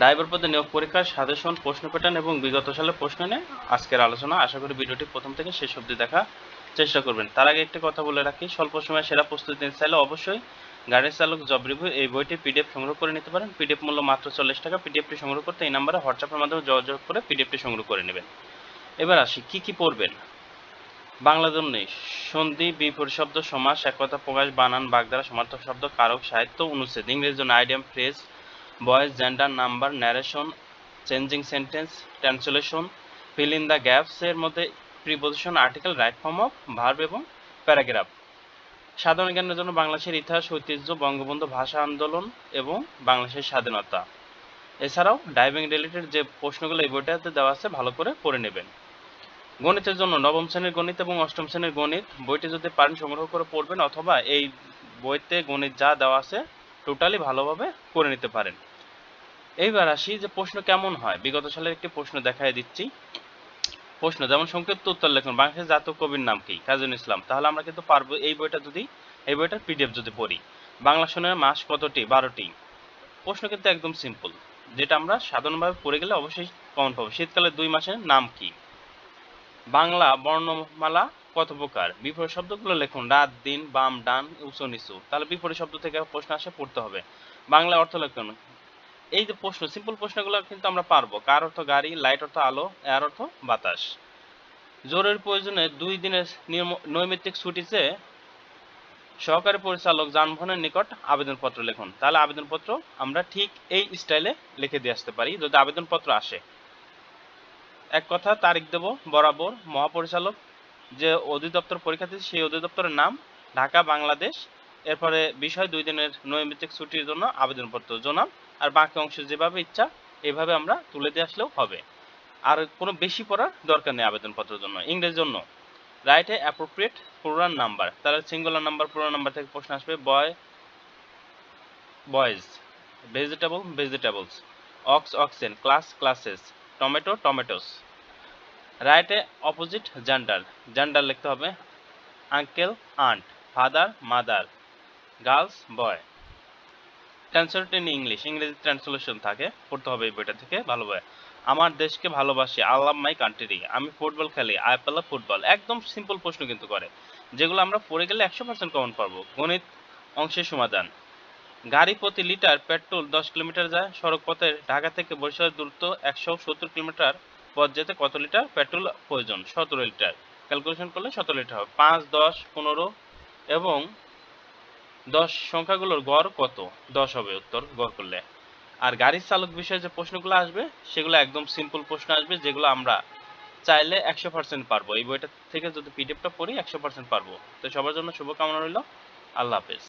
Driver পদে নিয়োগ পরীক্ষার সাজেশন, প্রশ্ন প্যাটার্ন এবং বিগত সালের প্রশ্ন নিয়ে আজকের আলোচনা। আশা করি ভিডিওটি প্রথম থেকে শেষ অবধি দেখা চেষ্টা করবেন। তার আগে একটি কথা বলে রাখি, স্বল্প সময়ে সেরা প্রস্তুতি নিতে চাইলে অবশ্যই গাড়ি চালক জব রিভিউ এই বইটি পিডিএফ সংগ্রহ করে নিতে পারেন। পিডিএফ মূল্য মাত্র চল্লিশ টাকা। পিডিএফটি সংগ্রহ করতে এই নাম্বারে হোয়াটসঅ্যাপের মাধ্যমে যোগাযোগ করে পিডিএফটি সংগ্রহ করে নেবেন। এবার আসি, কি কি পড়বেন? বাংলা জন্যে সন্ধি বিপরীত শব্দ, সমাস, একতা প্রকাশ, বানান, বাগধারা, সমার্থক শব্দ, কারক, সাহিত্য, অনুচ্ছেদ ইংরেজির জন্য idiom, phrase voice gender, number, narration, changing sentence, translation, fill in the gaps এর মধ্যে preposition, article, right form of verb এবং প্যারাগ্রাফ। সাধারণ জ্ঞানের জন্য বাংলাদেশের ইতিহাস, ঐতিহ্য, বঙ্গবন্ধু ভাষা আন্দোলন এবং বাংলাদেশের স্বাধীনতা। এছাড়াও ডাইভিং রিলেটেড যে প্রশ্নগুলো এই বইটাতে দেওয়া আছে, ভালো করে পড়ে নেবেন। গণিতের জন্য নবম শ্রেণির গণিত এবং অষ্টম শ্রেণির গণিত, বইটি যদি পারেন সংগ্রহ করে পড়বেন অথবা এই বইতে গণিত যা দেওয়া আছে টোটালি ভালোভাবে করে নিতে পারেন। এইবার আসি যে প্রশ্ন কেমন হয়। বিগত সালের একটি প্রশ্ন দেখাই দিচ্ছি। প্রশ্ন, যেমন সংক্ষিপ্ত উত্তর লিখুন, বাংলাদেশের জাতীয় কবির নাম কি? কাজী নজরুল ইসলাম। তাহলে আমরা কিন্তু পারব এই বইটা যদি, এই বইটার পিডিএফ যদি পড়ি। বাংলা শোনের মাস কতটি? বারোটি। প্রশ্ন কিন্তু একদম সিম্পল যেটা আমরা সাধারণভাবে পড়ে গেলে অবশ্যই কমন পাবো। শীতকালে দুই মাসের নাম কি? বাংলা বর্ণমালা কত প্রকার? বিপরীত শব্দগুলো লিখুন, রাত, দিন, বাম, ডান, উঁচু, নিচু। তাহলে বিপরীত শব্দ থেকে প্রশ্ন আসে, পড়তে হবে। বাংলা অর্থ লিখুন এই যে প্রশ্ন সিম্পল প্রশ্নগুলো কিন্তু আমরা পারব। কার অর্থ গাড়ি লাইট অর্থ আলো এর অর্থ বাতাস। জোরের প্রয়োজনে দুই দিনের নৈমিত্তিক ছুটিতে সহকারী পরিচালক যানবাহনের নিকট আবেদনপত্র লিখুন। তাহলে আবেদনপত্র আমরা ঠিক এই স্টাইলে লিখে দিয়ে আসতে পারি। যদি আবেদনপত্র আসে, এক কথা তারিখ দেব, বরাবর মহাপরিচালক যে অধিদপ্তর পরীক্ষা দিচ্ছে সেই অধিদপ্তরের নাম ঢাকা, বাংলাদেশ। এরপরে বিষয় দুই দিনের নৈমিত্তিক ছুটির জন্য আবেদনপত্র। জনাব আর বাকি অংশ যেভাবে ইচ্ছা, এভাবে আমরা তুলে দিয়ে আসলেও হবে। আর কোনো বেশি পড়ার দরকার নেই আবেদনপত্রের জন্য ইংরেজির জন্য। Write a appropriate program number তাহলে সিঙ্গুলার নাম্বার প্রোগ্রাম নাম্বার থেকে প্রশ্ন আসবে boy boys vegetable vegetables ox oxen class classes tomato tomatoes write a opposite gender gender লিখতে হবে uncle aunt father mother girls boy translate in English ইংরেজি translation থাকে। পড়তে হবে এই বইটা থেকে। ভালোভাবে আমার দেশকে ভালোবাসি। আই লাভ মাই কান্ট্রি আমি ফুটবল খেলি। আই পেলা ফুটবল একদম সিম্পল প্রশ্ন কিন্তু করে। যেগুলো আমরা পড়ে গেলে একশো পার্সেন্ট কমন পারব গণিত অংশের সমাধান। গাড়ি প্রতি লিটার পেট্রোল দশ কিলোমিটার যায়। সড়ক পথে ঢাকা থেকে বরিশালের দূরত্ব একশো সত্তর কিলোমিটার পথ যেতে কত লিটার? পেট্রোল প্রয়োজন। সতেরো লিটার। ক্যালকুলেশন করলে সতেরো লিটার হবে। পাঁচ, দশ, পনেরো এবং দশ সংখ্যাগুলোর গড় কত? দশ হবে উত্তর, গড় করলে। আর গাড়ির চালক বিষয়ে যে প্রশ্নগুলো আসবে, সেগুলো একদম সিম্পল প্রশ্ন আসবে, যেগুলো আমরা চাইলে একশো পার্সেন্ট পারব। এই বইটা থেকে যদি পিডিএফটা পড়ি, একশো পার্সেন্ট পারব। তো সবার জন্য শুভকামনা রইল। আল্লাহ হাফেজ।